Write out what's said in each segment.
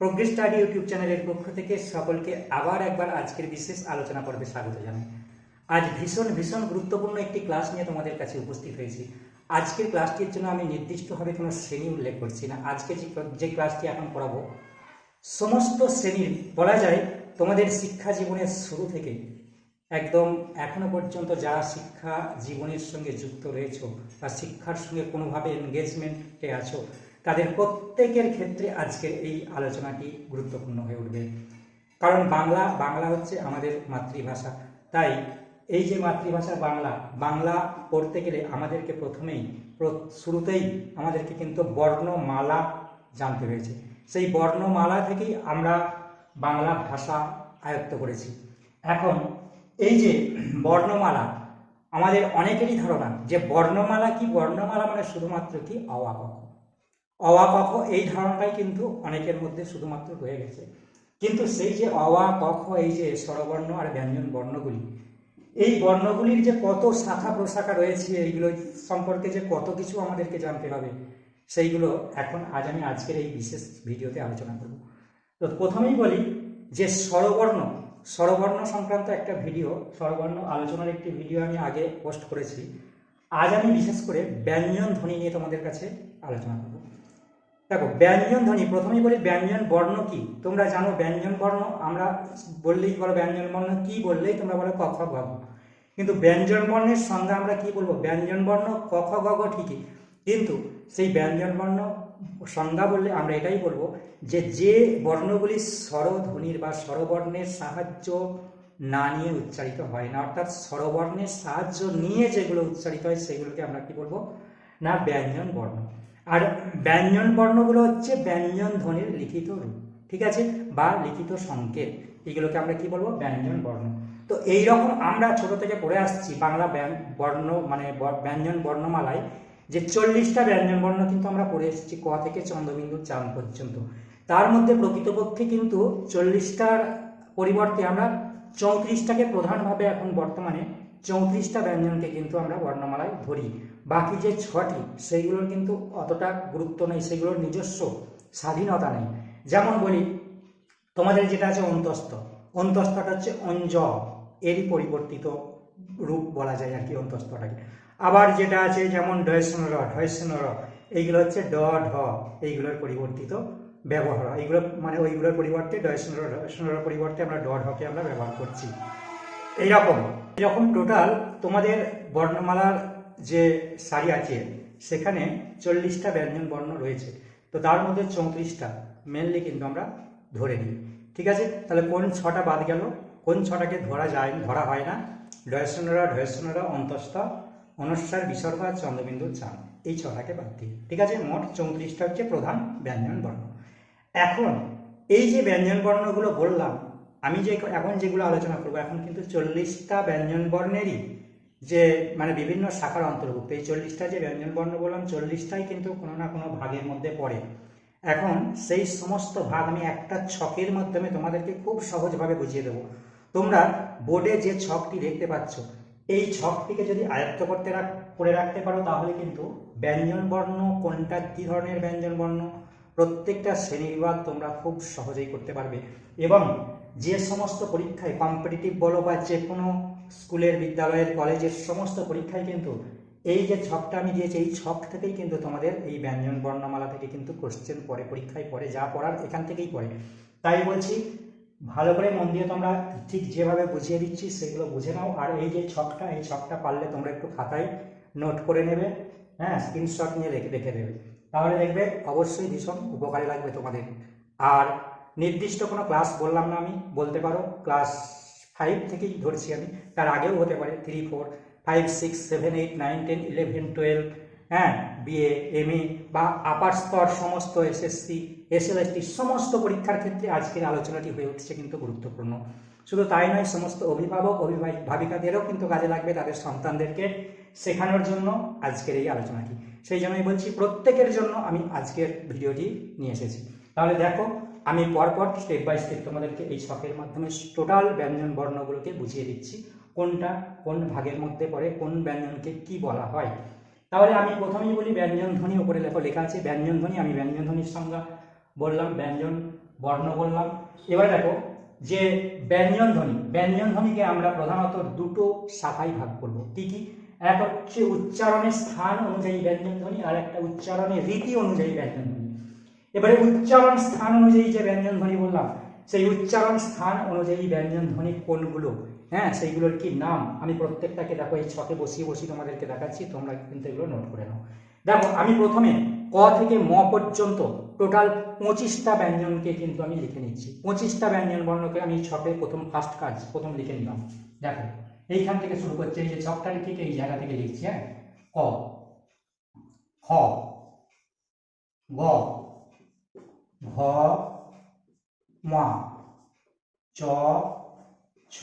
Progress study YouTube চ্যানেলের পক্ষ থেকে সকলকে আবার একবার আজকের বিশেষ আলোচনা পর্বে স্বাগত জানাই। আজ ভীষণ ভীষণ গুরুত্বপূর্ণ একটি ক্লাস নিয়ে তোমাদের কাছে উপস্থিত হয়েছি। আজকের ক্লাসটির জন্য আমি নির্দিষ্টভাবে কোনো শ্রেণি উল্লেখ করছি না। আজকে যে ক্লাসটি এখন পড়াবো, সমস্ত শ্রেণির, বলা যায় তোমাদের শিক্ষা জীবনের শুরু থেকে একদম এখনও পর্যন্ত যারা শিক্ষা জীবনের সঙ্গে যুক্ত রয়েছে বা শিক্ষার সঙ্গে কোনোভাবে এনগেজমেন্টে আছো তাদের প্রত্যেকের ক্ষেত্রে আজকের এই আলোচনাটি গুরুত্বপূর্ণ হয়ে উঠবে। কারণ বাংলা বাংলা হচ্ছে আমাদের মাতৃভাষা। তাই এই যে মাতৃভাষা বাংলা বাংলা পড়তে গেলে আমাদেরকে প্রথমেই শুরুতেই আমাদেরকে কিন্তু বর্ণমালা জানতে হয়েছে। সেই বর্ণমালা থেকেই আমরা বাংলা ভাষা আয়ত্ত করেছি। এখন এই যে বর্ণমালা, আমাদের অনেকেরই ধারণা যে বর্ণমালা কি, বর্ণমালা মানে শুধুমাত্র কি খ। অওয়া ক খ এই ধারণাটাই কিন্তু অনেকের মধ্যে শুধুমাত্র রয়ে গেছে। কিন্তু সেই যে অওয়া ক খ এই যে স্বরবর্ণ আর ব্যঞ্জন বর্ণগুলি, এই বর্ণগুলির যে কত শাখা প্রশাখা রয়েছে, এইগুলো সম্পর্কে যে কত কিছু আমাদেরকে জানতে হবে, সেইগুলো এখন আজ আমি আজকের এই বিশেষ ভিডিওতে আলোচনা করব। তো প্রথমেই বলি যে স্বরবর্ণ স্বরবর্ণ সংক্রান্ত একটা ভিডিও, স্বরবর্ণ আলোচনার একটি ভিডিও আমি আগে পোস্ট করেছি। আজ আমি বিশেষ করে ব্যঞ্জন ধ্বনি নিয়ে তোমাদের কাছে আলোচনা করব। দেখো, ব্যঞ্জন ধ্বনি, প্রথমেই বলি ব্যঞ্জন বর্ণ কি? তোমরা জানো ব্যঞ্জন বর্ণ, আমরা বললেই বলো ব্যঞ্জন বর্ণ, কি বললেই তোমরা বলো ক, খ গ কিন্তু ব্যঞ্জন বর্ণের সংজ্ঞা আমরা কি বলব? ব্যঞ্জন বর্ণ, ক, খ গ ঠিকই। কিন্তু সেই ব্যঞ্জন বর্ণ সংজ্ঞা বললে আমরা এটাই বলব যে যে বর্ণগুলি স্বরধ্বনির বা স্বরবর্ণের সাহায্য না নিয়ে উচ্চারিত হয় না, অর্থাৎ স্বরবর্ণের সাহায্য নিয়ে যেগুলো উচ্চারিত হয় সেগুলোকে আমরা কি বলব? না, ব্যঞ্জন বর্ণ। আর ব্যঞ্জন বর্ণগুলো হচ্ছে ব্যঞ্জন ধ্বনির লিখিত রূপ, ঠিক আছে? বা লিখিত সংকেত, এগুলোকে আমরা কি বলব? ব্যঞ্জন বর্ণ। তো এই রকম আমরা ছোট থেকে পড়ে আসছি বাংলা বর্ণ মানে ব্যঞ্জন বর্ণমালায়, যে চল্লিশটা ব্যঞ্জন বর্ণ কিন্তু আমরা পড়ে এসেছি ক থেকে চন্দ্রবিন্দু চাঁদ পর্যন্ত। তার মধ্যে প্রকৃতপক্ষে কিন্তু চল্লিশটার পরিবর্তে আমরা চৌত্রিশটাকে প্রধানভাবে এখন বর্তমানে চৌত্রিশটা ব্যঞ্জনকে কিন্তু আমরা বর্ণমালায় ধরি। বাকি যে ছটি, সেইগুলোর কিন্তু অতটা গুরুত্ব নেই সেগুলোর নিজস্ব স্বাধীনতা নেই। যেমন বলি, তোমাদের যেটা আছে অন্তস্থ, অন্তস্থটা হচ্ছে অঞ্জ এরই পরিবর্তিত রূপ বলা যায় আর কি অন্তস্থটাকে। আবার যেটা আছে, যেমন ডয়সনর ঢয়সনর এইগুলো হচ্ছে ড, ঢ, এইগুলোর পরিবর্তিত ব্যবহার। এইগুলো মানে ওইগুলোর পরিবর্তে, ডয়সনর ঢয়সনর পরিবর্তে আমরা ড ঢকে আমরা ব্যবহার করছি। এইরকম। এরকম টোটাল তোমাদের বর্ণমালার যে সারি আছে, সেখানে চল্লিশটা ব্যঞ্জন বর্ণ রয়েছে। তো তার মধ্যে চৌত্রিশটা মেনলি কিন্তু আমরা ধরে নিই। ঠিক আছে? তাহলে কোন ছটা বাদ গেল? কোন ছটাকে ধরা যায় ধরা হয় না? ডয়সনরা ঢয়সনরা অন্তস্থ অনস্বার বিসর্গ আর চন্দ্রবিন্দু চান। এই ছটাকে বাদ দিই। ঠিক আছে? মোট চৌত্রিশটা হচ্ছে প্রধান ব্যঞ্জন বর্ণ। এখন এই যে ব্যঞ্জন বর্ণগুলো বললাম আমি যে এখন যেগুলো আলোচনা করব, এখন কিন্তু চল্লিশটা ব্যঞ্জন বর্ণেরই যে মানে বিভিন্ন শাখার অন্তর্ভুক্ত। এই চল্লিশটা যে ব্যঞ্জন বর্ণ বললাম, চল্লিশটাই কিন্তু কোনো না কোনো ভাগের মধ্যে পড়ে। এখন সেই সমস্ত ভাগ আমি একটা ছকের মাধ্যমে তোমাদেরকে খুব সহজভাবে বুঝিয়ে দেবো। তোমরা বোর্ডে যে ছকটি দেখতে পাচ্ছ, এই ছকটিকে যদি আয়ত্ত করতে রাখ, করে রাখতে পারো, তাহলে কিন্তু ব্যঞ্জন বর্ণ, কোনটা কী ধরনের ব্যঞ্জন বর্ণ, প্রত্যেকটা শ্রেণীবিভাগ তোমরা খুব সহজেই করতে পারবে। এবং যে সমস্ত পরীক্ষায় কম্পিটিটিভ বলো বা যে কোনো স্কুলের, বিদ্যালয়ের, কলেজের সমস্ত পরীক্ষায় কিন্তু এই যে ছকটা আমি দিয়েছি, এই ছক থেকেই কিন্তু তোমাদের এই ব্যঞ্জন বর্ণমালা থেকে কিন্তু কোশ্চেন পড়ে, পরীক্ষায় পড়ে, যা পড়ার এখান থেকেই পড়ে। তাই বলছি, ভালো করে মন দিয়ে তোমরা ঠিক যেভাবে বুঝিয়ে দিচ্ছি সেগুলো বুঝে নাও। আর এই যে ছকটা, এই ছকটা পারলে তোমরা একটু খাতায় নোট করে নেবে হ্যাঁ স্ক্রিনশট নিয়ে রেখে রেখে দেবে। তাহলে দেখবে অবশ্যই ভীষণ উপকারে লাগবে তোমাদের। আর নির্দিষ্ট কোনো ক্লাস বললাম না আমি, বলতে পারো ক্লাস ফাইভ থেকেই ধরছি আমি। তার আগেও হতে পারে three four five six seven eight nine ten eleven twelve হ্যাঁ বিএ এমএ বা আপার স্তর সমস্ত এসএসসি এসএলএসটি সমস্ত পরীক্ষার ক্ষেত্রে আজকের আলোচনাটি হয়ে উঠছে কিন্তু গুরুত্বপূর্ণ। শুধু তাই নয়, সমস্ত অভিভাবক, অভিভাবিকাদেরও কিন্তু কাজে লাগবে তাদের সন্তানদেরকে শেখানোর জন্য আজকের এই আলোচনাটি। সেই জন্যই বলছি প্রত্যেকের জন্য আমি আজকের ভিডিওটি নিয়ে এসেছি। তাহলে দেখো, আমি পরপর স্টেপ বাই স্টেপ তোমাদেরকে এই শখের মাধ্যমে টোটাল ব্যঞ্জন বর্ণগুলোকে বুঝিয়ে দিচ্ছি। কোনটা কোন ভাগের মধ্যে পড়ে, কোন ব্যঞ্জনকে কি বলা হয়। তাহলে আমি প্রথমেই বলি ব্যঞ্জন ধ্বনি, উপরে লেখো, লেখা আছে ব্যঞ্জন ধ্বনি, আমি ব্যঞ্জন ধ্বনির সংজ্ঞা বললাম, ব্যঞ্জন বর্ণ বললাম। এবার দেখো, যে ব্যঞ্জন ধ্বনি, ব্যঞ্জন ধ্বনিকে আমরা প্রধানত দুটো শাখায় ভাগ করব। কি কি? এক হচ্ছে উচ্চারণের স্থান অনুযায়ী ব্যঞ্জন ধ্বনি আর একটা উচ্চারণের রীতি অনুযায়ী ব্যঞ্জন ধ্বনি এবারে উচ্চারণ স্থান অনুযায়ী যে ব্যঞ্জন ধ্বনি বললাম, সেই উচ্চারণ স্থান অনুযায়ী ব্যঞ্জন ধ্বনি কোনগুলো? হ্যাঁ সেইগুলোর কি নাম? আমি প্রত্যেকটাকে দেখো, এই ছকে বসিয়ে বসিয়ে তোমাদেরকে দেখাচ্ছি, তোমরা কিন্তু এগুলো নোট করে নাও। দেখো, আমি প্রথমে ক থেকে ম পর্যন্ত টোটাল পঁচিশটা ব্যঞ্জনকে কিন্তু আমি লিখে নিচ্ছি। পঁচিশটা ব্যঞ্জন বর্ণকে আমি ছকে প্রথম ফার্স্ট কাজ, প্রথম লিখে নিলাম। দেখো এইখান থেকে শুরু করছে, এই যে ছকটা ঠিক এই জায়গা থেকে লিখছি হ্যাঁ? ক। খ। গ। ঘ। মা। চ। ছ।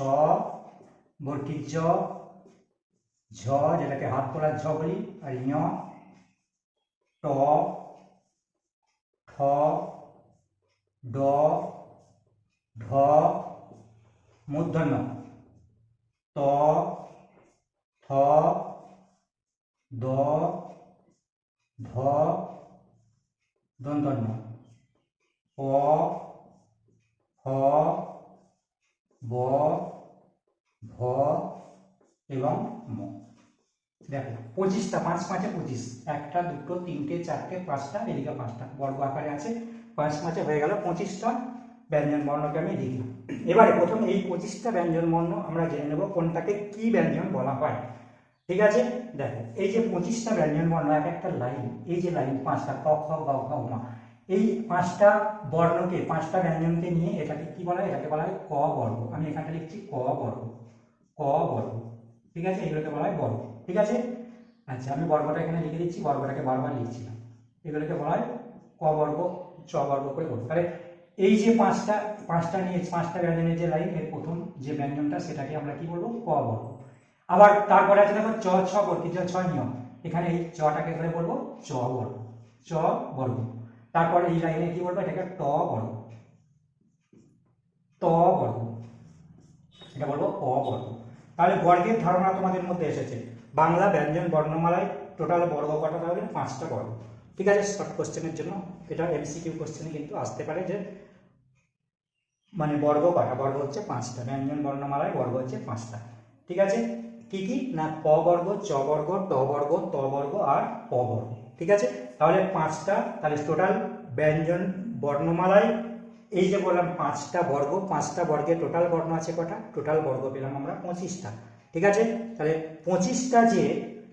বর্গির জ। ঝ, যেটাকে হাত তোলার ঝ বলি, আর ঞ। ট। ঠ। ড। ঢ। মূর্ধন্য। ত, থ, দ, ধ, দন্তন্য। প ফ ব, ভ এবং ম। দেখো, পঁচিশটা, পাঁচ পাঁচে পঁচিশ। একটা, দুটো, তিনটে, চারটে, পাঁচটা, এদিকে পাঁচটা। বর্গ আকারে আছে। পাঁচ পাঁচে হয়ে গেল পঁচিশটা। ব্যঞ্জন বর্ণকে আমি লিখলাম এবারে প্রথম এই পঁচিশটা ব্যঞ্জন বর্ণ আমরা জেনে নেব কোনটাকে কি ব্যঞ্জন বলা হয়। ঠিক আছে? দেখো, এই যে পঁচিশটা ব্যঞ্জন বর্ণ, এক একটা লাইন, এই যে লাইন পাঁচটা, ক, খ, গ, ঘ মা, এই পাঁচটা বর্ণকে, পাঁচটা ব্যঞ্জনকে নিয়ে এটাকে কি বলা হয়? এটাকে বলা হয় ক বর্গ। আমি এখানটা লিখছি ক বর্গ। ক বর্গ। ঠিক আছে? এগুলোকে বলা হয় বর্গ। ঠিক আছে? আচ্ছা আমি বর্গটা এখানে লিখে দিচ্ছি, বর্গটাকে বারবার লিখছিলাম। এগুলোকে বলা হয় ক বর্গ, চ বর্গ করে বলব তাহলে এই যে পাঁচটা পাঁচটা নিয়ে, পাঁচটা ব্যঞ্জনের যে লাইন এর প্রথম যে ব্যঞ্জনটা, সেটাকে আমরা কি বলব? ক বর্গ আবার তারপরে আছে দেখো চ, ছ বর্গি চ নিয়ম। এখানে এই চটাকে ধরে বলব, চ বর্গ চ বর্গ। তারপরে এই লাইনে কি বলব? এটাকে ট বর্গ, ত বর্গ, এটা বলব ক বর্গ। তাহলে বর্গের ধারণা তোমাদের মধ্যে এসেছে। বাংলা ব্যঞ্জন বর্ণমালায় টোটাল বর্গ কটা? তাহলে পাঁচটা বর্গ। ঠিক আছে শর্ট কোশ্চেনের জন্য। এটা এমসিকিউ কোশ্চেনে কিন্তু আসতে পারে যে মানে বর্গ কটা? বর্গ হচ্ছে পাঁচটা। ব্যঞ্জন, বর্ণমালায় বর্গ হচ্ছে পাঁচটা। ঠিক আছে? কি কি? না, ক বর্গ, চ বর্গ, ট বর্গ, ত বর্গ আর প বর্গ। ঠিক আছে? তাহলে পাঁচটা, তাহলে টোটাল ব্যঞ্জন, বর্ণমালায় এই যে বললাম পাঁচটা বর্গ, পাঁচটা বর্গে টোটাল বর্ণ আছে কটা? টোটাল বর্গ পেলাম আমরা পঁচিশটা। ঠিক আছে? তাহলে পঁচিশটা যে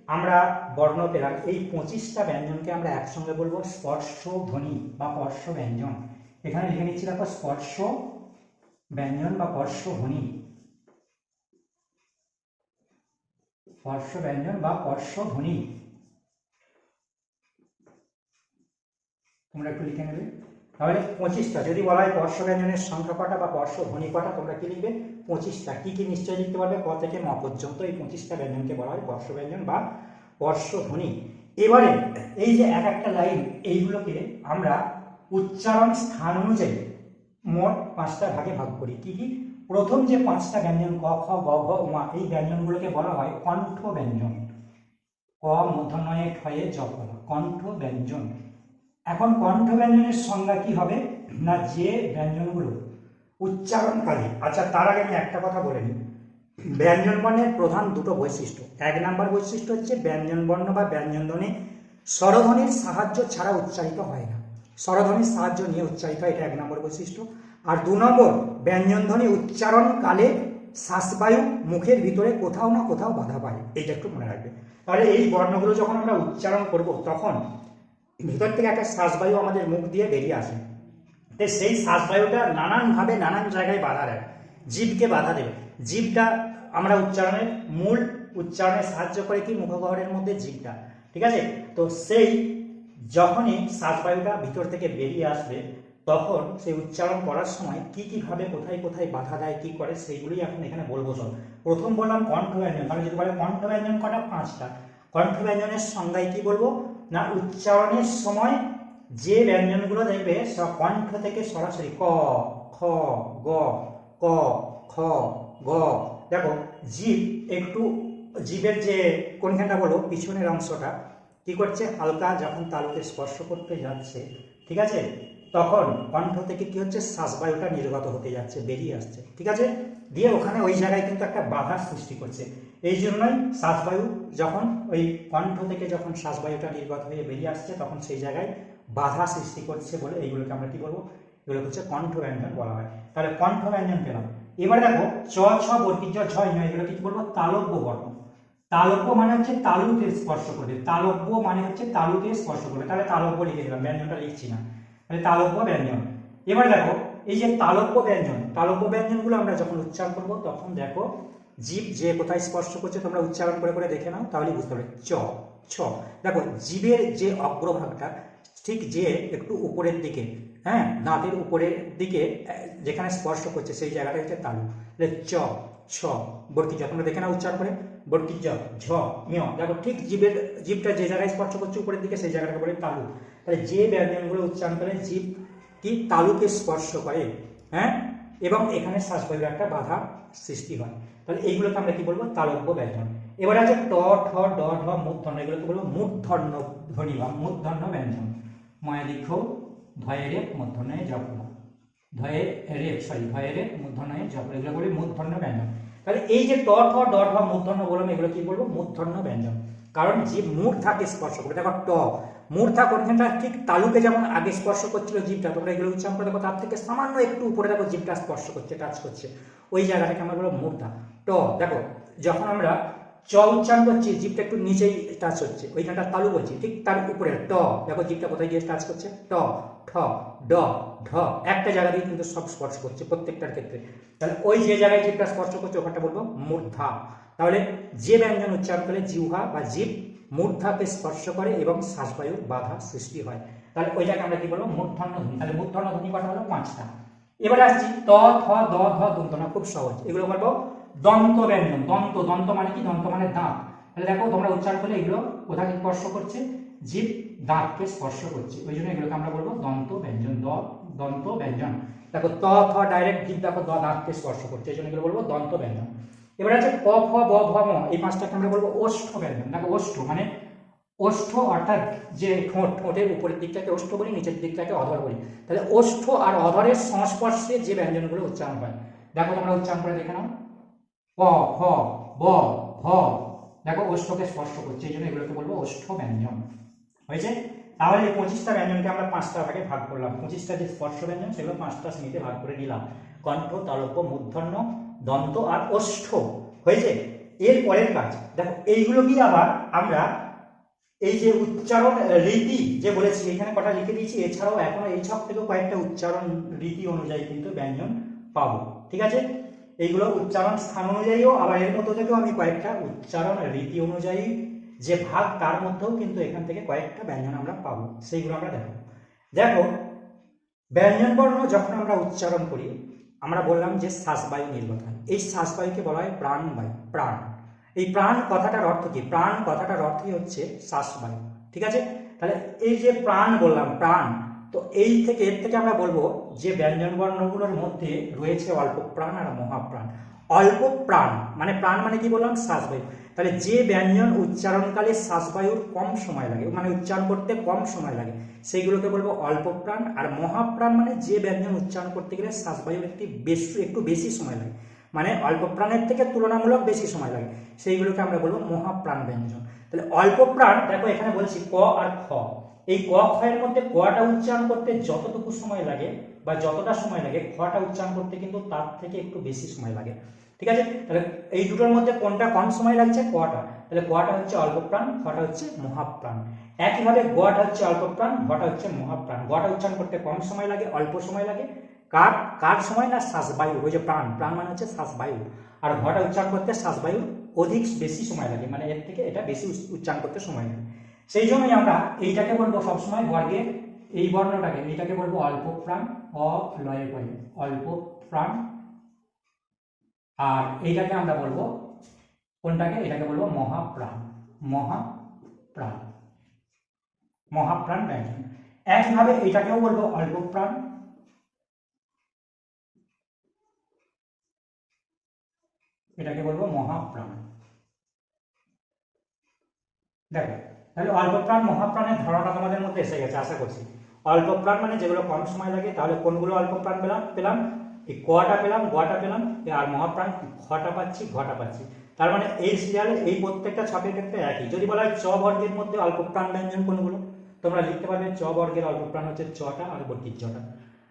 আমরা বর্ণ পেলাম, এই পঁচিশটা ব্যঞ্জনকে আমরা একসঙ্গে বলব স্পর্শ ধ্বনি বা স্পর্শ ব্যঞ্জন এখানে লিখে নিচ্ছি দেখো স্পর্শ ব্যঞ্জন বা স্পর্শ ধ্বনি স্পর্শ ব্যঞ্জন বা স্পর্শ ধ্বনি তোমরা একটু লিখে নেবে। তাহলে পঁচিশটা, যদি বলা হয় স্পর্শ ব্যঞ্জনের সংখ্যা কটা বা স্পর্শ ধ্বনি কটা, তোমরা কি লিখবে? পঁচিশটা। কি কি নিশ্চয় লিখতে পারবে? ক থেকে ন পর্যন্ত এই পঁচিশটা ব্যঞ্জনকে বলা হয় স্পর্শ ব্যঞ্জন বা স্পর্শ ধ্বনি এবারে এই যে এক একটা লাইন, এইগুলোকে আমরা উচ্চারণ স্থান অনুযায়ী মোট পাঁচটা ভাগে ভাগ করি। কি কি? প্রথম যে পাঁচটা ব্যঞ্জন, ক, খ, গ, ঘ উমা এই ব্যঞ্জনগুলোকে বলা হয় কণ্ঠ ব্যঞ্জন ক মূর্ধন্যয়ে ঠয়ে জপল কণ্ঠ ব্যঞ্জন এখন কণ্ঠ ব্যঞ্জনের সংজ্ঞা কি হবে? না যে ব্যঞ্জনগুলো উচ্চারণকারী। আচ্ছা তার আগে আমি একটা কথা বলে নিই। ব্যঞ্জন বর্ণের প্রধান দুটো বৈশিষ্ট্য। এক নাম্বার বৈশিষ্ট্য হচ্ছে ব্যঞ্জন বর্ণ বা ব্যঞ্জন ধ্বনি স্বরধ্বনির সাহায্য ছাড়া উচ্চারিত হয় না। স্বরধ্বনির সাহায্য নিয়ে উচ্চারিত হয় এটা এক নম্বর বৈশিষ্ট্য। আর দু নম্বর ব্যঞ্জন ধ্বনি উচ্চারণকালে শ্বাসবায়ু মুখের ভিতরে কোথাও না কোথাও বাধা পায়, এইটা একটু মনে রাখবে। তাহলে এই বর্ণগুলো যখন আমরা উচ্চারণ করব, তখন ভিতর থেকে একটা শ্বাসবায়ু আমাদের মুখ দিয়ে বেরিয়ে আসে। তো সেই শ্বাসবায়ুটা নানানভাবে নানান জায়গায় বাধা দেয়, জীবকে বাধা দেবে। জীবটা আমরা উচ্চারণের মূল উচ্চারণে সাহায্য করে কি মুখগহরের মধ্যে জীবটা, ঠিক আছে? তো সেই যখনই শ্বাসবায়ুটা ভিতর থেকে বেরিয়ে আসবে, তখন সেই উচ্চারণ করার সময় কি কি ভাবে কোথায় কোথায় বাধা দেয়, কি করে, সেইগুলোই এখন এখানে বলব। সব প্রথম বললাম কণ্ঠ ব্যঞ্জন তাহলে যদি বলে কণ্ঠ ব্যঞ্জন কটা? পাঁচটা। কণ্ঠ ব্যঞ্জনের সংজ্ঞায় কি বলব? না, উচ্চারণের সময় যে ব্যঞ্জনগুলো দেখবে কণ্ঠ থেকে সরাসরি ক, খ, গ, ক, খ, গ। দেখো, জীব একটু, জীবের যে কোনখানটা বলো, পিছনের অংশটা কি করছে? হালকা যখন তালুকে স্পর্শ করতে যাচ্ছে, ঠিক আছে? তখন কণ্ঠ থেকে কি হচ্ছে? শ্বাসবায়ুটা নির্গত হতে যাচ্ছে, বেরিয়ে আসছে, ঠিক আছে? দিয়ে ওখানে ওই জায়গায় কিন্তু একটা বাধা সৃষ্টি করছে। এই জন্যই শ্বাসবায়ু যখন ওই কণ্ঠ থেকে যখন শ্বাসবায়ুটা নির্গত হয়ে বেরিয়ে আসছে, তখন সেই জায়গায় বাধা সৃষ্টি করছে বলে এইগুলোকে আমরা কি বলব? এগুলো হচ্ছে কণ্ঠ ব্যঞ্জন বলা হয়। তাহলে কণ্ঠ ব্যঞ্জন পেলাম। এবার দেখো, চ, ছ বর্গীর জ ছয় নয় এগুলো কি বলব? তালব্য বর্ণ। তালব্য মানে হচ্ছে তালুতে স্পর্শ করবে। তালব্য মানে হচ্ছে তালুতে স্পর্শ করবে। তাহলে তালব্য লিখে দিলাম, ব্যঞ্জনটা লিখছি না। তাহলে তালব্য ব্যঞ্জন। এবার দেখো, এই যে তালব্য ব্যঞ্জন, তালব্য ব্যঞ্জনগুলো আমরা যখন উচ্চারণ করব, তখন দেখো, জীব যে কোথায় স্পর্শ করছে তোমরা উচ্চারণ করে করে দেখে নাও তাহলে বুঝতে পারবে। চ, ছ। দেখো, জীবের যে অগ্রভাগটা, ঠিক যে একটু উপরের দিকে হ্যাঁ দাঁতের উপরের দিকে যেখানে স্পর্শ করছে, সেই জায়গাটা হচ্ছে তালু। চ, ছ। বর্গি জ তোমরা দেখে নাও উচ্চারণ করে বর্গি জ, ঝ মিয় দেখো ঠিক জীবের, জীবটা যে জায়গায় স্পর্শ করছে উপরের দিকে সেই জায়গাটাকে বলে তালু। তাহলে যে ব্যঞ্জনগুলো উচ্চারণ করে জীব কি তালুকে স্পর্শ করে হ্যাঁ? এবং এখানে শ্বাস শ্বাসবায়ুর একটা বাধা সৃষ্টি হয়। তাহলে এইগুলোকে আমরা কি বলব? তালব্য ব্যঞ্জন এবার আছে ট, ঠ, ড, ঢ, মূর্ধন্য। এগুলোকে বলব মূর্ধন্য ধ্বনি বা মূর্ধন্য ব্যঞ্জন ময়া লিখ ধয়ে রে মূর্ধন্যে জপ। ধয়ে রে সরি ধয়ে রে মূর্ধন্যে জপ। এগুলো বলি মূর্ধন্য ব্যঞ্জন তাহলে এই যে ট, ঠ, ড, ঢ, মূর্ধন্য বললাম এগুলো কি বলব? মূর্ধন্য ব্যঞ্জন। কারণ যে মূর্ধাকে স্পর্শ করে, দেখো ট, মূর্ধা কোনখানটা? ঠিক তালুকে যেমন আগে স্পর্শ করছিল জীবটা, তোমরা এগুলো উচ্চারণ করে দেখো, তার থেকে সামান্য একটু উপরে দেখো জীবটা স্পর্শ করছে টাচ করছে। ওই জায়গাটাকে আমরা বলব মূর্ধা। ট, দেখো, যখন আমরা চ উচ্চারণ করছি জিভটা একটু নিচেই টাচ হচ্ছে, ওইখানটা তালু বলছি, ঠিক তার উপরে ট, দেখো জিভটা কোথায় গিয়ে টাচ করছে? ট। ঠ, ড, ঢ, একটা জায়গা দিয়ে কিন্তু সব স্পর্শ করছে প্রত্যেকটার ক্ষেত্রে। তাহলে ওই যে জায়গায় জিভটা স্পর্শ করছে ওখানটা বলব মূর্ধা। তাহলে যে ব্যঞ্জন উচ্চারণ করলে জিহ্বা বা জীব মূর্ধাকে স্পর্শ করে এবং শ্বাসবায়ুর বাধা সৃষ্টি হয়। তাহলে ওই জায়গায় আমরা কি বলব? মূর্ধন্য ধ্বনি। তাহলে মূর্ধন্য ধ্বনি কটা হলো? পাঁচটা। এবারে আসছি ত, থ, দ, ধ, দন্ত। না, খুব সহজ। এগুলো বলব দন্ত ব্যঞ্জন। দন্ত দন্ত মানে কি? দন্ত মানে দাঁত। তাহলে দেখো তোমরা উচ্চারণ করলে এগুলো কোথাকে স্পর্শ করছে? জীব দাঁতকে স্পর্শ করছে। ওই জন্য এগুলোকে আমরা বলব দন্ত ব্যঞ্জন, দ, দন্ত ব্যঞ্জন। দেখো ত থ ডাইরেক্ট জীব, দেখো দ দাঁতকে স্পর্শ করছে। এই জন্য এগুলো বলব দন্ত ব্যঞ্জন। এবার আছে ক, খ, ব, ভ, ম। এই পাঁচটাকে আমরা বলব ওষ্ঠ ব্যঞ্জন। দেখো ওষ্ঠ মানে ওষ্ঠ অর্থাৎ যে ঠোঁট, ঠোঁটের উপরের দিকটাকে ওষ্ঠ বলি, নিচের দিকটাকে অধর বলি। তাহলে ওষ্ঠ আর অধরের সংস্পর্শে যে ব্যঞ্জনগুলো উচ্চারণ হয়। দেখো তোমরা উচ্চারণ করে দেখে নাও। ক, খ, ব, ভ। দেখো ওষ্ঠকে স্পর্শ করছে। এই জন্য এগুলোকে বলব ওষ্ঠ ব্যঞ্জন। হয়েছে? তাহলে এই পঁচিশটা ব্যঞ্জনকে আমরা পাঁচটা ভাগে ভাগ করলাম। পঁচিশটা যে স্পর্শ ব্যঞ্জন, সেগুলো পাঁচটা শ্রেণীতে ভাগ করে নিলাম। কণ্ঠ তালব্য মূর্ধন্য, দন্ত আর ওষ্ঠ। হয়েছে? এর পরের কাজ। দেখো, এইগুলো কি আবার আমরা এই যে উচ্চারণ রীতি যে বলেছি এখানে কটা লিখে দিয়েছি। এছাড়াও এখনও এই ছক থেকেও কয়েকটা উচ্চারণ রীতি অনুযায়ী কিন্তু ব্যঞ্জন পাবো। ঠিক আছে? এইগুলো উচ্চারণ স্থান অনুযায়ীও, আবার এর মধ্যে থেকেও আমি কয়েকটা উচ্চারণ রীতি অনুযায়ী যে ভাগ তার মধ্যেও কিন্তু এখান থেকে কয়েকটা ব্যঞ্জন আমরা পাবো, সেইগুলো আমরা দেখো। দেখো, ব্যঞ্জন বর্ণ যখন আমরা উচ্চারণ করি, আমরা বললাম যে শ্বাসবায়ু নির্গত। হয় এই শ্বাসবায়ুকে বলা হয় প্রাণবায়ু, প্রাণ। এই প্রাণ কথাটার অর্থ কি? প্রাণ কথাটার অর্থই হচ্ছে শ্বাসবায়ু, ঠিক আছে? তাহলে এই যে প্রাণ বললাম, প্রাণ, তো এই থেকে এর থেকে আমরা বলব যে ব্যঞ্জন বর্ণগুলোর মধ্যে রয়েছে অল্প প্রাণ আর মহাপ্রাণ। অল্প প্রাণ মানে প্রাণ মানে কি বললাম? শ্বাসবায়ু। তাহলে যে ব্যঞ্জন উচ্চারণকালে শ্বাসবায়ুর কম সময় লাগে মানে উচ্চারণ করতে কম সময় লাগে, সেইগুলোকে বলব অল্প প্রাণ। আর মহাপ্রাণ মানে যে ব্যঞ্জন উচ্চারণ করতে গেলে শ্বাসবায়ুর একটি বেশি, একটু বেশি সময় লাগে মানে অল্প প্রাণের থেকে তুলনামূলক বেশি সময় লাগে, সেইগুলোকে আমরা বলব মহাপ্রাণ ব্যঞ্জন। তাহলে অল্প প্রাণ, দেখো এখানে বলছি ক আর খ। এই ক, খ এর মধ্যে কটা উচ্চারণ করতে যতটুকু সময় লাগে বা যতটা সময় লাগে খটা উচ্চারণ করতে কিন্তু তার থেকে একটু বেশি সময় লাগে। ঠিক আছে? তাহলে এই দুটোর মধ্যে কোনটা কম সময় লাগছে? কটা তাহলে কটা হচ্ছে অল্প প্রাণ খটা হচ্ছে মহাপ্রাণ। একইভাবে গটা হচ্ছে অল্প প্রাণ ঘটা হচ্ছে মহাপ্রাণ। গটা উচ্চারণ করতে কম সময় লাগে, অল্প সময় লাগে? কার কার সময় না শ্বাসবায়ু? ওই যে প্রাণ। প্রাণ মানে হচ্ছে শ্বাসবায়ু। আর ঘটা উচ্চারণ করতে শ্বাসবায়ু অধিক বেশি সময় লাগে। মানে এর থেকে এটা বেশি উচ্চারণ করতে সময় লাগে। সেই জন্যই আমরা এইটাকে বলব সবসময় বর্গের এই বর্ণটাকে এইটাকে বলব অল্প প্রাণ অ লয়ে বলে অল্প প্রাণ আর এইটাকে আমরা বলব, কোনটাকে? এটাকে বলব মহাপ্রাণ মহাপ্রাণ মহাপ্রাণ ব্যঞ্জন। একইভাবে এটাকেও বলব অল্প প্রাণ এটাকে বলব মহাপ্রাণ। দেখো তাহলে অল্প প্রাণ মহাপ্রাণের ধারণা তোমাদের মধ্যে এসে গেছে, আশা করছি। অল্প প্রাণ মানে যেগুলো কম সময় লাগে, তাহলে কোনগুলো অল্প প্রাণ পেলাম? পেলাম, এই কটা পেলাম, গটা পেলাম আর মহাপ্রাণ ঘটা পাচ্ছি ঘটা পাচ্ছি। তার মানে এই সিরিয়ালে এই প্রত্যেকটা ছকের ক্ষেত্রে একই। যদি বলা হয় চ বর্গের মধ্যে অল্প প্রাণ ব্যঞ্জন কোনগুলো? তোমরা লিখতে পারবে চ বর্গের অল্প প্রাণ হচ্ছে ছটা আর বত্রিশ ছটা।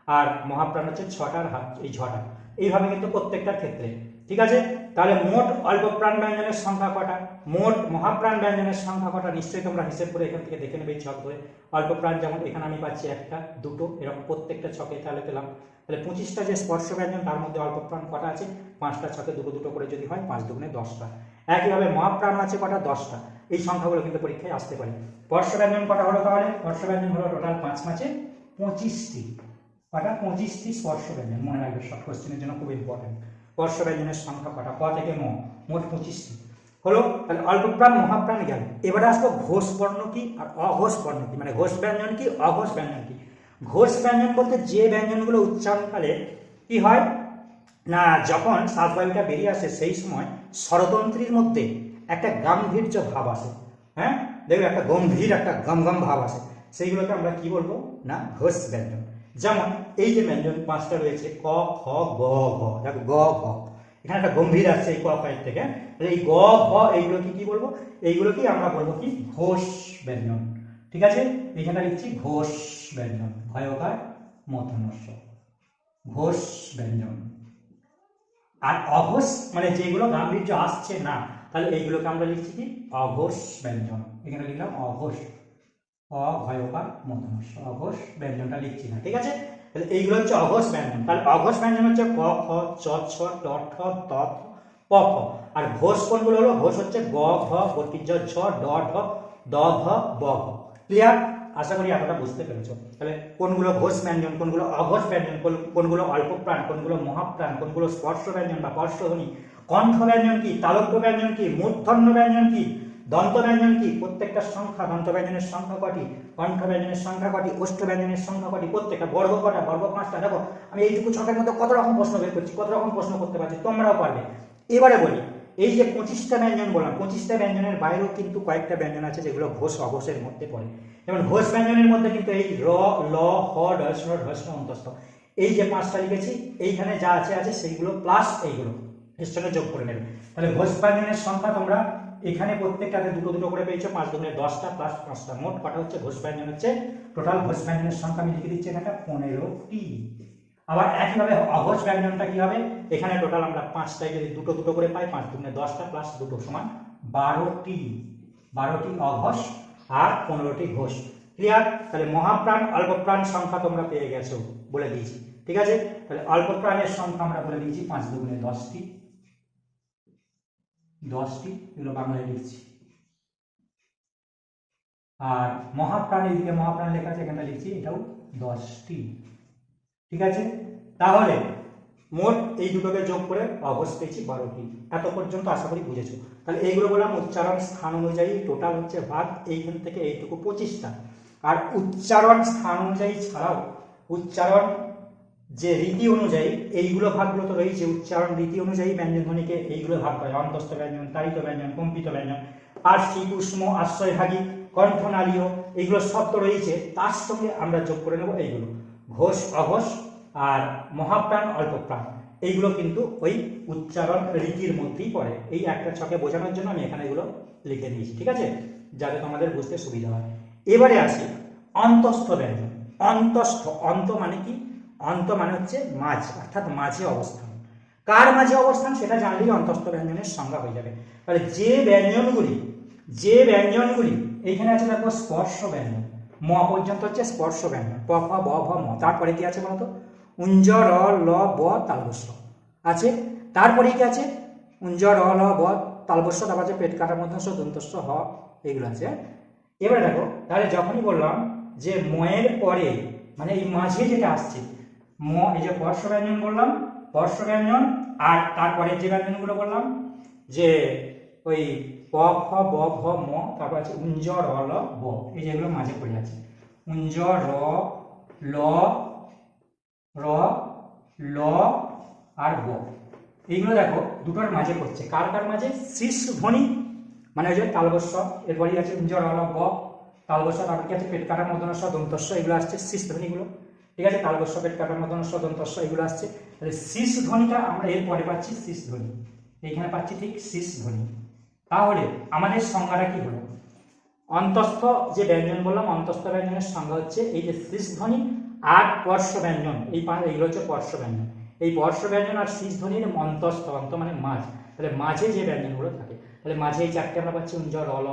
আর মহাপ্রাণ হচ্ছে ছটা আর হাত, এই ছটা। এইভাবে কিন্তু প্রত্যেকটার ক্ষেত্রে। ঠিক আছে? তাহলে মোট অল্প প্রাণ ব্যঞ্জনের সংখ্যা কটা? মোট মহাপ্রাণ ব্যঞ্জনের সংখ্যা কটা? নিশ্চয়ই তোমরা হিসেব করে এখান থেকে দেখে নেবে এই ছক ধরে অল্প প্রাণ যেমন এখানে আমি পাচ্ছি একটা, দুটো, এরকম প্রত্যেকটা ছকে তাহলে পেলাম। তাহলে পঁচিশটা যে স্পর্শ ব্যঞ্জন, তার মধ্যে অল্প প্রাণ কটা আছে? পাঁচটা ছকে দুটো দুটো করে যদি হয়, পাঁচ দুগুণে দশটা। একইভাবে মহাপ্রাণ আছে কটা? দশটা। এই সংখ্যাগুলো কিন্তু পরীক্ষায় আসতে পারে। স্পর্শ ব্যঞ্জন কটা হলো তাহলে? স্পর্শ ব্যঞ্জন হলো টোটাল পাঁচ মাসে পঁচিশটি। কটা? পঁচিশটি স্পর্শ ব্যঞ্জন। মনে রাখবে সব কোশ্চেনের জন্য খুব ইম্পর্টেন্ট স্পর্শ ব্যঞ্জনের সংখ্যা কটা? ক থেকে ম। মোট পঁচিশটি হলো, তাহলে অল্প প্রাণ মহাপ্রাণ গেল। এবারে আসব ঘোষ বর্ণ কি আর অঘোষ বর্ণ কি? মানে ঘোষ ব্যঞ্জন কি, অঘোষ ব্যঞ্জন কি? ঘোষ ব্যঞ্জন বলতে যে ব্যঞ্জনগুলো উচ্চারণকালে কি হয়? না, যখন শ্বাসবায়ুটা বেরিয়ে আসে, সেই সময় স্বরতন্ত্রীর মধ্যে একটা গাম্ভীর্য ভাব আসে। হ্যাঁ? দেখবে একটা গম্ভীর, একটা গম গম ভাব আসে। সেইগুলোকে আমরা কি বলব? না, ঘোষ ব্যঞ্জন। যেমন এই যে ব্যঞ্জন পাঁচটা রয়েছে, ক, খ, গ, ঘ। দেখো, গ, ঘ। এখানে একটা গম্ভীর আসছে এই ক কয়েক থেকে। এই গ, ঘ, এইগুলোকে কি বলব? এইগুলোকে আমরা বলব কি? ঘোষ ব্যঞ্জন। ঠিক আছে? এখানে লিখছি ঘোষ ব্যঞ্জন। ভয়কার মতনস্য ঘোষ ব্যঞ্জন। আর অঘোষ মানে যেগুলো গাম্ভীর্য আসছে না, তাহলে এইগুলোকে আমরা লিখছি কি? অঘোষ ব্যঞ্জন। এখানে লিখলাম অঘোষ। অভয়কার মতনস্য অঘোষ, ব্যঞ্জনটা লিখছি না, ঠিক আছে? তাহলে এইগুলো হচ্ছে অঘোষ ব্যঞ্জন। তাহলে অঘোষ ব্যঞ্জন হচ্ছে ক, খ, চ, ছ, ট, ঠ, ত, প ফ আর ঘোষ কোনগুলো হলো? ঘোষ হচ্ছে গ, ঘ বটিজ ঝ, ড, ঢ, দ ধ ব, ঘ। ক্লিয়ার আশা করি এতটা বুঝতে পেরেছ। তাহলে কোনগুলো ঘোষ ব্যঞ্জন, কোনগুলো অঘোষ ব্যঞ্জন, কোন- কোনগুলো অল্প প্রাণ কোনগুলো মহাপ্রাণ, কোনগুলো স্পর্শ ব্যঞ্জন বা স্পর্শধ্বনি কণ্ঠ ব্যঞ্জন কি তালব্য ব্যঞ্জন কি, মূর্ধন্য ব্যঞ্জন কি দন্ত ব্যঞ্জন কি? প্রত্যেকটা সংখ্যা দন্ত ব্যঞ্জনের সংখ্যা কটি? কণ্ঠ ব্যঞ্জনের সংখ্যা কটি? ওষ্ঠ ব্যঞ্জনের সংখ্যা কটি? প্রত্যেকটা বর্গ কটা? বর্গ পাঁচটা? দেখো, আমি এইটুকু ছকের মধ্যে কত রকম প্রশ্ন বের করছি, কত রকম প্রশ্ন করতে পারছি, তোমরাও পারবে। এবারে বলি, এই যে পঁচিশটা ব্যঞ্জন বললাম, পঁচিশটা ব্যঞ্জনের বাইরেও কিন্তু কয়েকটা ব্যঞ্জন আছে যেগুলো ঘোষ অঘোষের মধ্যে পড়ে। যেমন ঘোষ ব্যঞ্জনের মধ্যে কিন্তু এই র, ল, হ ঢস্ন ঢস্ন অন্তস্থ। এই যে পাঁচটা লিখেছি, এইখানে যা আছে আছে, সেইগুলো প্লাস এইগুলো। এর সঙ্গে যোগ করে নেবে। তাহলে ঘোষ ব্যঞ্জনের সংখ্যা তোমরা এখানে প্রত্যেকটাতে দুটো দুটো করে পেয়েছ, পাঁচ দুগুণে দশটা প্লাস পাঁচটা মোট, কটা হচ্ছে ঘোষ ব্যঞ্জন হচ্ছে টোটাল ঘোষ ব্যঞ্জনের সংখ্যা আমি লিখে দিচ্ছি এখানে পনেরোটি আবার একইভাবে অঘোষ ব্যঞ্জনটা কি হবে? এখানে টোটাল আমরা পাঁচটায় যদি দুটো দুটো করে পাই, পাঁচ দুগুণে দশটা প্লাস দুটো সমান বারোটি বারোটি অঘোষ আর পনেরোটি ঘোষ। ক্লিয়ার তাহলে মহাপ্রাণ অল্প প্রাণ সংখ্যা তোমরা পেয়ে গেছো বলে দিয়েছি। ঠিক আছে? তাহলে অল্প প্রাণের সংখ্যা আমরা বলে দিয়েছি পাঁচ দুগুণে দশটি দশটি, এগুলো বাংলায় লিখছি। আর মহাপ্রাণ এদিকে মহাপ্রাণ লেখা আছে এখানে লিখছি, এটাও দশটি। ঠিক আছে? তাহলে মোট এই দুটোকে যোগ করে অবশ পেয়েছি বারোটি এত পর্যন্ত আশা করি বুঝেছ। তাহলে এইগুলো বললাম উচ্চারণ স্থান অনুযায়ী টোটাল হচ্ছে ভাগ, এইখান থেকে এইটুকু পঁচিশটা। আর উচ্চারণ স্থান অনুযায়ী ছাড়াও উচ্চারণ যে রীতি অনুযায়ী এইগুলো ভাগগুলো তো রয়েছে, উচ্চারণ রীতি অনুযায়ী ব্যঞ্জন ধ্বনিকে এইগুলো ভাগ করে। অন্তস্থ ব্যঞ্জন তাড়িত ব্যঞ্জন, কম্পিত ব্যঞ্জন, পার্শ্বী উষ্ম, আশ্রয়ভাগী, কণ্ঠনালীয়, এইগুলো সব তো রয়েছে। তার সঙ্গে আমরা যোগ করে নেব এইগুলো। ঘোষ, অঘোষ আর মহাপ্রাণ, অল্পপ্রাণ। এইগুলো কিন্তু ওই উচ্চারণ রীতির মধ্যেই পড়ে। এই একটা ছকে বোঝানোর জন্য আমি এখানে এগুলো লিখে দিয়েছি, ঠিক আছে? যাতে তোমাদের বুঝতে সুবিধা হয়। এবারে আসি, অন্তস্থ ব্যঞ্জন। অন্তস্থ, অন্ত মানে কি? অন্ত মানে হচ্ছে মাঝ, অর্থাৎ মাঝে অবস্থান। কার মাঝে অবস্থান সেটা জানলেই অন্তস্থ ব্যঞ্জনের সংজ্ঞা হয়ে যাবে। তাহলে যে ব্যঞ্জনগুলি যে ব্যঞ্জনগুলি, এইখানে আছে দেখো স্পর্শ ব্যঞ্জন। ম পর্যন্ত হচ্ছে স্পর্শ ব্যঞ্জন। প, ফ, ব, ভ, ম। তারপরে কি আছে বলতো? উঞ্জ, র, ল, ব তালবস্য আছে। তারপরে কি আছে? উঞ্জ, র, ল, ব তালবস্য তারপর আছে পেট কাটার মধ্যস্য দন্তস্য হ, এগুলো আছে। এবারে দেখো, তাহলে যখনই বললাম যে ময়ের পরে মানে এই মাঝে যেটা আসছে ম, এই যে স্পর্শ ব্যঞ্জন বললাম স্পর্শ ব্যঞ্জন, আর তারপরে যে ব্যঞ্জনগুলো বললাম, যে ওই প ফ ব ভ ম, তারপর আছে উঞ্জ, র, ল, ব, এই যেগুলো মাঝে পড়ে আছে। উঞ্জ, র, ল র, ল, আর ব। এইগুলো দেখো, দুটোর মাঝে পড়ছে। কার কার মাঝে? শীর্ষ ধ্বনি মানে ওই যে তালবস্য, এরপরই আছে উঞ্জ, র, ল, ব, তালবস্য, তারপর কি আছে? পেট কাটার মদনস্ব দন্তস্ব এগুলো আসছে শীষ ধ্বনিগুলো। ঠিক আছে? তালবস্য পেট কাটার মদনস্ব দন্তস্ব এগুলো আসছে। তাহলে শীষ ধ্বনিটা আমরা এর পরে পাচ্ছি, শীষ ধ্বনি। এইখানে পাচ্ছি ঠিক শীষ ধ্বনি। তাহলে আমাদের সংজ্ঞাটা কি হলো? অন্তস্থ যে ব্যঞ্জন বললাম, অন্তস্থ ব্যঞ্জনের সংজ্ঞা হচ্ছে এই যে শীষ ধ্বনি আর পর্শ ব্যঞ্জন। এই এইগুলো হচ্ছে পর্শ ব্যঞ্জন। এই পর্শ ব্যঞ্জন আর শীষ ধ্বনির অন্তস্থ অন্ত মানে মাঝ। তাহলে মাঝে যে ব্যঞ্জনগুলো থাকে, তাহলে মাঝে এই চারটে আমরা পাচ্ছি, উঞ্জ, র, ল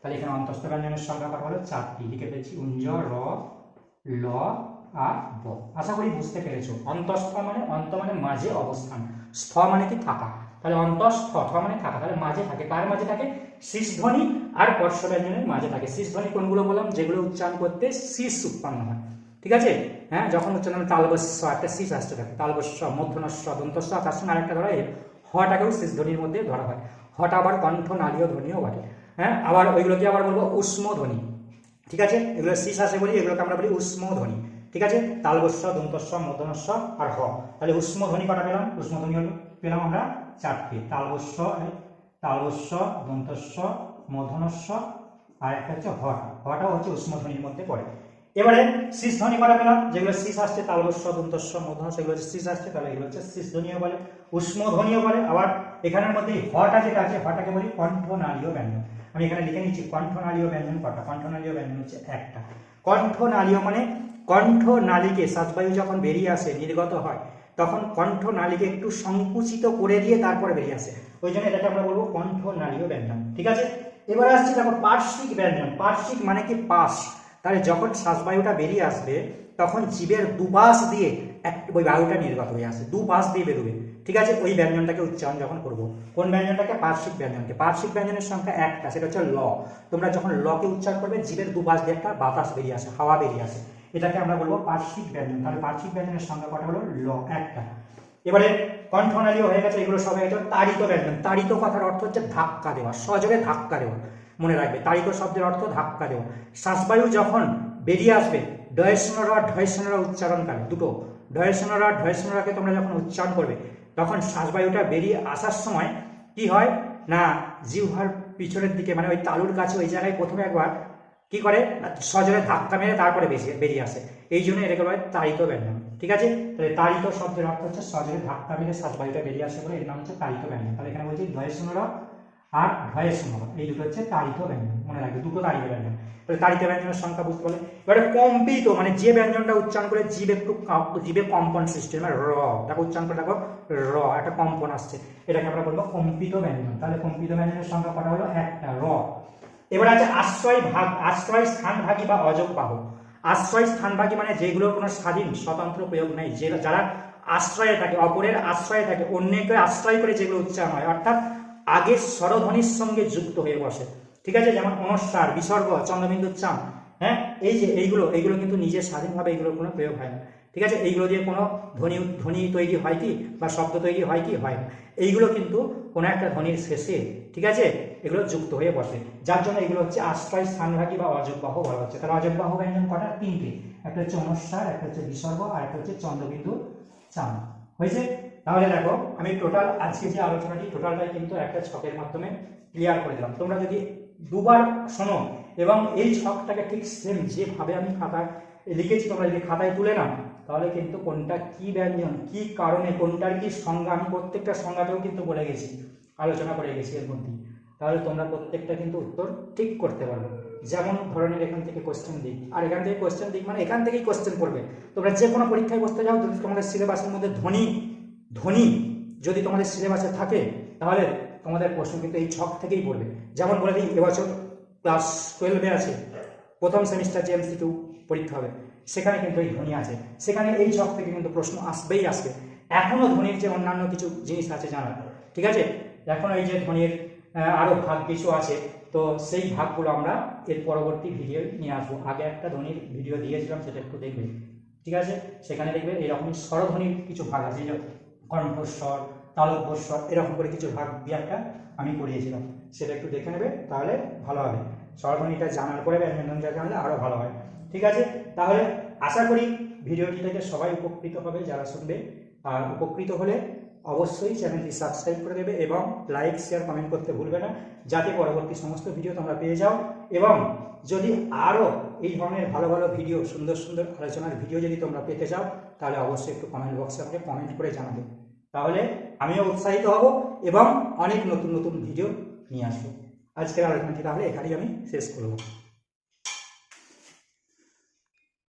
তাহলে এখানে অন্তস্থ ব্যঞ্জনের সংখ্যা কটা হলো চারটি। লিখে ফেলছি, উঞ্জ, র, ল আর ব। আশা করি বুঝতে পেরেছ। অন্তস্থ মানে অন্ত মানে মাঝে অবস্থান। স্থ মানে কি থাকা। তাহলে অন্তস্থ থ মানে থাকা। তাহলে মাঝে থাকে। কার মাঝে থাকে? শীষ ধ্বনি আর পর্শ ব্যঞ্জনের মাঝে থাকে। শীষ ধ্বনি কোনগুলো বললাম? যেগুলো উচ্চারণ করতে শীষ উৎপন্ন হয়। ঠিক আছে? হ্যাঁ যখন উচ্চারণ তালবস্য, একটা শীষ আসতে থাকে। তালবস্য, মধ্যনস্য, দন্তস্য, তার সঙ্গে আরেকটা ধরা হটাকেও শীষ ধ্বনির মধ্যে ধরা হয়। হটা আবার কণ্ঠ, নালীয় ধ্বনিও বটে। হ্যাঁ আবার ওইগুলোকে আবার বলব উষ্ম ধ্বনি ঠিক আছে? এগুলো শীষ আসে বলি, এগুলোকে আমরা বলি উষ্ম ধ্বনি ঠিক আছে? তালবস্য দন্তস্ব মধ্যনস্য আর হ। তাহলে উষ্ম ধ্বনি কটা পেলাম? উষ্ম ধ্বনি হলো, পেলাম আমরা চারটে। তালবস্য তালবস্য দন্তস্ব মধ্যনস্য আর একটা হচ্ছে হটা হটাও হচ্ছে উষ্ম ধ্বনির মধ্যে পড়ে। এবারে শীষ ধ্বনি করা পেলাম? যেগুলো শীষ আসছে তালবস্য দন্তস্ব মধ্যনস্য এগুলো হচ্ছে শীষ আসছে, তাহলে এগুলো হচ্ছে শীষ ধ্বনিও বলে, উষ্ম ধ্বনিও বলে। আবার এখানের মধ্যে হটা যেটা আছে হটাকে বলি কণ্ঠনালীয় ব্যঞ্জন। আমি এখানে লিখে নিচ্ছি, কণ্ঠনালীয় ব্যঞ্জন কটা? কণ্ঠনালীয় ব্যঞ্জন হচ্ছে একটা। কণ্ঠনালীয় মানে কণ্ঠ নালীকে শ্বাসবায়ু যখন বেরিয়ে আসে, নির্গত হয়, তখন কণ্ঠ নালীকে একটু সংকুচিত করে দিয়ে তারপরে বেরিয়ে আসে। ওই জন্য এটাকে আমরা বলব কণ্ঠ নালীয় ব্যঞ্জন। ঠিক আছে? এবার আসছি দেখো পার্শ্বিক ব্যঞ্জন। পার্শ্বিক মানে কি পাশ? তাহলে যখন শ্বাসবায়ুটা বেরিয়ে আসবে, তখন জীবের দুপাশ দিয়ে এক, ওই বায়ুটা নির্গত হয়ে আসে। দুপাশ দিয়ে বেরোবে। ঠিক আছে? ওই ব্যঞ্জনটাকে উচ্চারণ যখন করব, কোন ব্যঞ্জনটাকে? পার্শ্বিক ব্যঞ্জনকে। পার্শ্বিক ব্যঞ্জনের সংখ্যা একটা, সেটা হচ্ছে ল। তোমরা যখন লকে উচ্চারণ করবে, জীবের দুপাশ দিয়ে একটা বাতাস বেরিয়ে আসে, হাওয়া বেরিয়ে আসে। এটাকে আমরা বলব পার্শ্বিক ব্যঞ্জন। তাহলে পার্শ্বিক ব্যঞ্জনের সংখ্যা কটা হলো? ল, একটা। এবারে কণ্ঠনালীয় হয়ে গেছে, এগুলো সব হয়ে তাড়িত ব্যঞ্জন। তাড়িত কথার অর্থ হচ্ছে ধাক্কা দেওয়া সজোরে ধাক্কা দেওয়া, মনে রাখবে। তাড়িত শব্দের অর্থ ধাক্কা দেওয়া। শ্বাসবায়ু যখন বেরিয়ে আসবে ডয়সনরা ঢয়সনরা উচ্চারণকারী দুটো। ডয়সনরা ঢয়সনরাকে তোমরা যখন উচ্চারণ করবে, তখন শ্বাসবায়ুটা বেরিয়ে আসার সময় কি হয়? না, জিহ্বার পিছনের দিকে মানে ওই তালুর কাছে, ওই জায়গায় প্রথমে একবার কি করে? সজোরে ধাক্কা মেরে তারপরে বেরিয়ে বেরিয়ে আসে। এই জন্য এটাকে বলে তারিত ব্যঞ্জন। ঠিক আছে? তাহলে তারিত শব্দের অর্থ হচ্ছে সজোরে ধাক্কা মেরে শ্বাসবায়ুটা বেরিয়ে আসে বলে এর নাম হচ্ছে তারিত ব্যঞ্জন। তাহলে এখানে বলছি ঢয়সনরা আর ভয়েসনরা এই দুটো হচ্ছে তারিত ব্যঞ্জন। মনে রাখবে, দুটো তারিত ব্যঞ্জন। তাহলে তাড়িত ব্যঞ্জনের সংখ্যা বুঝতে পারলে। এবারে কম্পিত মানে যে ব্যঞ্জনটা উচ্চারণ করে জীব একটু জীবে কম্পন সৃষ্টি মানে র। দেখো উচ্চারণ করে দেখো, র, একটা কম্পন আসছে। এটাকে আমরা বলব কম্পিত ব্যঞ্জন। তাহলে কম্পিত ব্যঞ্জনের সংখ্যা কটা হলো? একটা, র। এবার আছে আশ্রয় ভাগ, আশ্রয় স্থানভাগী বা অযোগবাহ। আশ্রয় স্থানভাগী মানে যেগুলোর কোনো স্বাধীন, স্বতন্ত্র প্রয়োগ নেই। যে যারা আশ্রয়ে থাকে, অপরের আশ্রয়ে থাকে, অন্যকে আশ্রয় করে যেগুলো উচ্চারণ হয়, অর্থাৎ আগের স্বরধ্বনির সঙ্গে যুক্ত হয়ে বসে। ঠিক আছে? যেমন অনস্বার বিসর্গ, চন্দ্রবিন্দু চাম হ্যাঁ? এই যে এইগুলো এইগুলো কিন্তু নিজের স্বাধীনভাবে এইগুলোর কোনো প্রয়োগ হয় না। ঠিক আছে? এইগুলো দিয়ে কোনো ধ্বনি ধ্বনি তৈরি হয় কি? বা শব্দ তৈরি হয় কি? হয় না। এইগুলো কিন্তু কোনো একটা ধ্বনির শেষে, ঠিক আছে? এগুলো যুক্ত হয়ে বসে। যার জন্য এগুলো হচ্ছে আশ্রয় স্থানভাগী বা অযোগবাহ বলা হচ্ছে। তাহলে অযোগবাহ ব্যঞ্জন কটা? তিনটে। একটা হচ্ছে অনুস্বার একটা হচ্ছে বিসর্গ, আর একটা হচ্ছে চন্দ্রবিন্দু চাম হয়েছে? তাহলে দেখো, আমি টোটাল আজকে যে আলোচনাটি টোটালটাই কিন্তু একটা ছকের মাধ্যমে ক্লিয়ার করে দিলাম। তোমরা যদি দুবার শোনো, এবং এই ছকটাকে ঠিক সেম যেভাবে আমি খাতায় লিখেছি তোমরা যদি খাতায় তুলে নাও, তাহলে কিন্তু কোনটা কি ব্যঞ্জন, কি কারণে, কোনটার কি সংজ্ঞা, আমি প্রত্যেকটা সংজ্ঞাতেও কিন্তু বলে গেছি, আলোচনা করে গেছি এর মধ্যে তাহলে তোমরা প্রত্যেকটা কিন্তু উত্তর ঠিক করতে পারবে। যেমন ধরনের এখান থেকে কোশ্চেন দিক। আর এখান থেকে কোশ্চেন দিক মানে এখান থেকেই কোশ্চেন করবে। তোমরা যে কোনো পরীক্ষায় বসতে যাও, যদি তোমাদের সিলেবাসের মধ্যে ধ্বনি ধ্বনি যদি তোমাদের সিলেবাসে থাকে, তাহলে তোমাদের প্রশ্ন কিন্তু এই ছক থেকেই পড়বে। যেমন বলে দিই, এবছর ক্লাস টুয়েলভে আছে, প্রথম সেমিস্টার যে এমসিকিউ পরীক্ষা হবে। সেখানে কিন্তু এই ধ্বনি আছে। সেখানে এই ছক থেকে কিন্তু প্রশ্ন আসবেই আসবে। এখনও ধ্বনির যে অন্যান্য কিছু জিনিস আছে জানার ঠিক আছে? এখনও এই যে ধ্বনির আরও ভাগ কিছু আছে, তো সেই ভাগগুলো আমরা এর পরবর্তী ভিডিও নিয়ে আসব। আগে একটা ধ্বনির ভিডিও দিয়েছিলাম, সেটা একটু দেখবে, ঠিক আছে? সেখানে দেখবে এরকম স্বরধ্বনির কিছু ভাগ আছে যে কণ্ঠস্বর, তালব্যস্বর, এরকম করে কিছু ভাগ দিয়ে একটা আমি করিয়েছিলাম। সেটা একটু দেখে নেবে, তাহলে ভালো হবে। স্বরধ্বনিটা জানার পরে ব্যঞ্জনটা জানলে আরও ভালো হয়। ঠিক আছে? তাহলে আশা করি ভিডিওটি থেকে সবাই উপকৃত হবে যারা শুনবে। আর উপকৃত হলে অবশ্যই চ্যানেলটি সাবস্ক্রাইব করে দেবে এবং লাইক, শেয়ার, কমেন্ট করতে ভুলবে না, যাতে পরবর্তী সমস্ত ভিডিও তোমরা পেয়ে যাও। এবং যদি আরও এই ধরনের ভালো ভালো ভিডিও, সুন্দর সুন্দর আলোচনার ভিডিও যদি তোমরা পেতে চাও, তাহলে অবশ্যই একটু কমেন্ট বক্সে আমাকে কমেন্ট করে জানাবে। তাহলে আমিও উৎসাহিত হব এবং অনেক নতুন নতুন ভিডিও নিয়ে আসব। আজকের আলোচনাটি তাহলে এখানেই আমি শেষ করব।